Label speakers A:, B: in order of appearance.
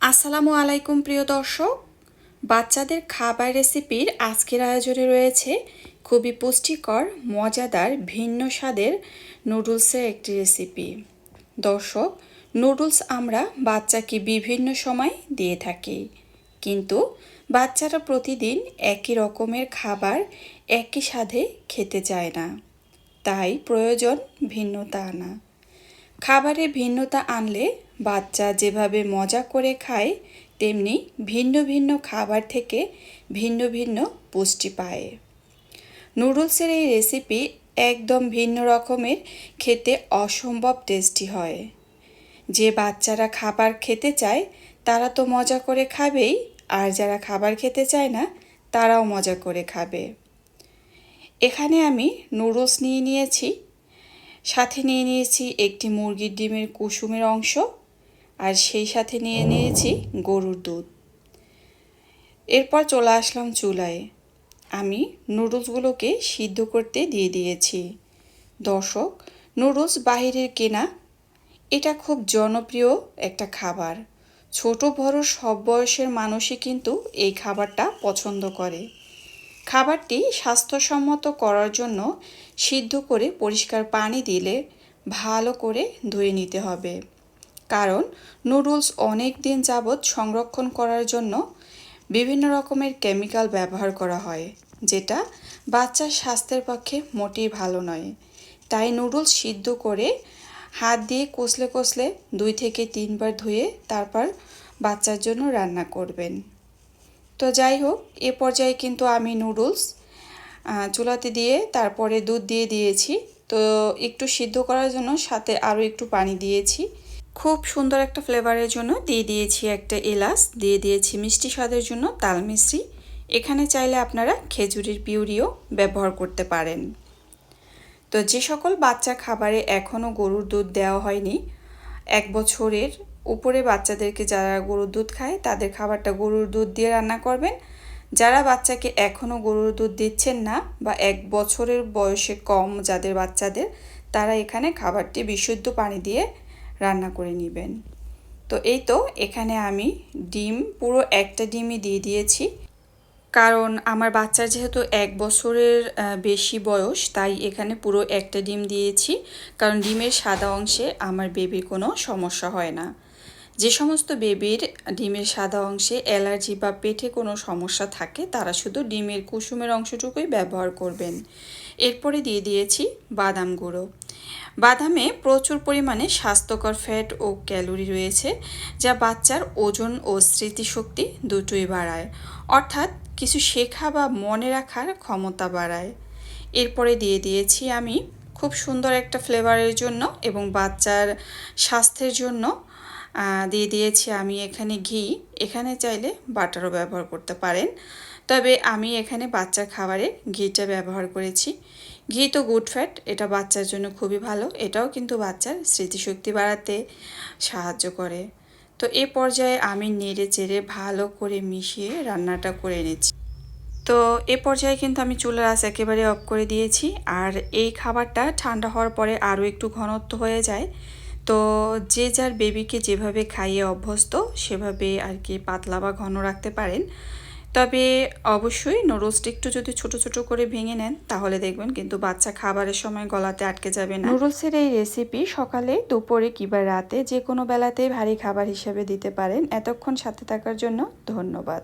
A: আসসালামু আলাইকুম, প্রিয় দর্শক। বাচ্চাদের খাবার রেসিপির আজকের আয়োজনে রয়েছে খুবই পুষ্টিকর, মজাদার, ভিন্ন স্বাদের নুডলসের একটি রেসিপি। দর্শক, নুডলস আমরা বাচ্চাকে বিভিন্ন সময় দিয়ে থাকি। কিন্তু বাচ্চারা প্রতিদিন একই রকমের খাবার একই স্বাদে খেতে চায় না। তাই প্রয়োজন ভিন্নতা আনা। খাবারে ভিন্নতা আনলে বাচ্চা যেভাবে মজা করে খায়, তেমনি ভিন্ন ভিন্ন খাবার থেকে ভিন্ন ভিন্ন পুষ্টি পায়। নুডলসের এই রেসিপি একদম ভিন্ন রকমের খেতে অসম্ভব টেস্টি হয়। যে বাচ্চারা খাবার খেতে চায়, তারা তো মজা করে খাবেই, আর যারা খাবার খেতে চায় না, তারাও মজা করে খাবে। এখানে আমি নুডলস নিয়ে নিয়েছি। সাথে নিয়ে নিয়েছি একটি মুরগির ডিমের কুসুমের অংশ। আর সেই সাথে নিয়ে নিয়েছি গরুর দুধ। এরপর চলে আসলাম চুলায়। আমি নুডলসগুলোকে সিদ্ধ করতে দিয়ে দিয়েছি। দর্শক, নুডলস বাহিরের কেনা, এটা খুব জনপ্রিয় একটা খাবার। ছোট বড় সব বয়সের মানুষই কিন্তু এই খাবারটা পছন্দ করে। খাবারটি স্বাস্থ্যসম্মত করার জন্য সিদ্ধ করে পরিষ্কার পানি দিলে ভালো করে ধুয়ে নিতে হবে। কারণ নুডলস অনেক দিন যাবৎ সংরক্ষণ করার জন্য বিভিন্ন রকমের কেমিক্যাল ব্যবহার করা হয়, যেটা বাচ্চার স্বাস্থ্যের পক্ষে মোটেই ভালো নয়। তাই নুডলস সিদ্ধ করে হাত দিয়ে কষলে কষলে দুই থেকে তিনবার ধুয়ে তারপর বাচ্চার জন্য রান্না করবেন। তো যাই হোক, এ পর্যায়ে কিন্তু আমি নুডলস চুলাতে দিয়ে তারপরে দুধ দিয়ে দিয়েছি। তো একটু সিদ্ধ করার জন্য সাথে আরও একটু পানি দিয়েছি। খুব সুন্দর একটা ফ্লেভারের জন্য দিয়ে দিয়েছি একটা এলাচ, দিয়ে দিয়েছি মিষ্টি স্বাদের জন্য তাল মিশ্রি এখানে চাইলে আপনারা খেজুরির পিউরিও ব্যবহার করতে পারেন। তো যে সকল বাচ্চা খাবারে এখনও গরুর দুধ দেওয়া হয়নি, এক বছরের উপরে বাচ্চাদেরকে যারা গরুর দুধ খায়, তাদের খাবারটা গরুর দুধ দিয়ে রান্না করবেন। যারা বাচ্চাকে এখনও গরুর দুধ দিচ্ছেন না বা এক বছরের বয়সে কম যাদের বাচ্চাদের, তারা এখানে খাবারটি বিশুদ্ধ পানি দিয়ে রান্না করে নেবেন। তো এই তো এখানে আমি ডিম, পুরো একটা ডিমই দিয়ে দিয়েছি। কারণ আমার বাচ্চার যেহেতু এক বছরের বেশি বয়স, তাই এখানে পুরো একটা ডিম দিয়েছি। কারণ ডিমের সাদা অংশে আমার বেবির কোনো সমস্যা হয় না। যে সমস্ত বেবির ডিমের সাদা অংশে অ্যালার্জি বা পেটে কোনো সমস্যা থাকে, তারা শুধু ডিমের কুসুমের অংশটুকুই ব্যবহার করবেন। এরপরে দিয়ে দিয়েছি বাদাম গুঁড়ো। বাদামে প্রচুর পরিমাণে স্বাস্থ্যকর ফ্যাট ও ক্যালোরি রয়েছে, যা বাচ্চার ওজন ও স্মৃতিশক্তি দুটোই বাড়ায়। অর্থাৎ কিছু শেখা বা মনে রাখার ক্ষমতা বাড়ায়। এরপরে দিয়ে দিয়েছি আমি খুব সুন্দর একটা ফ্লেভারের জন্য এবং বাচ্চার স্বাস্থ্যের জন্য দিয়ে দিয়েছি আমি এখানে ঘি। এখানে চাইলে বাটারও ব্যবহার করতে পারেন। তবে আমি এখানে বাচ্চার খাবারে ঘিটা ব্যবহার করেছি। ঘি তো গুড ফ্যাট, এটা বাচ্চার জন্য খুবই ভালো। এটাও কিন্তু বাচ্চার স্মৃতিশক্তি বাড়াতে সাহায্য করে। তো এ পর্যায়ে আমি নেড়ে চেড়ে ভালো করে মিশিয়ে রান্নাটা করে নিচ্ছি। তো এ পর্যায়ে কিন্তু আমি চুলার আঁচ একেবারে অফ করে দিয়েছি। আর এই খাবারটা ঠান্ডা হওয়ার পরে আরও একটু ঘনত্ব হয়ে যায়। তো যে যার বেবিকে যেভাবে খাইয়ে অভ্যস্ত, সেভাবে আর কি পাতলা বা ঘন রাখতে পারেন। তবে অবশ্যই নুডলসটা একটু যদি ছোট ছোট করে ভেঙে নেন, তাহলে দেখবেন কিন্তু বাচ্চা খাবারের সময় গলাতে আটকে যাবে না। নুডলসের এই রেসিপি সকালে, দুপুরে কিংবা রাতে যে কোনো বেলাতেই ভারী খাবার হিসেবে দিতে পারেন। এতক্ষণ সাথে থাকার জন্য ধন্যবাদ।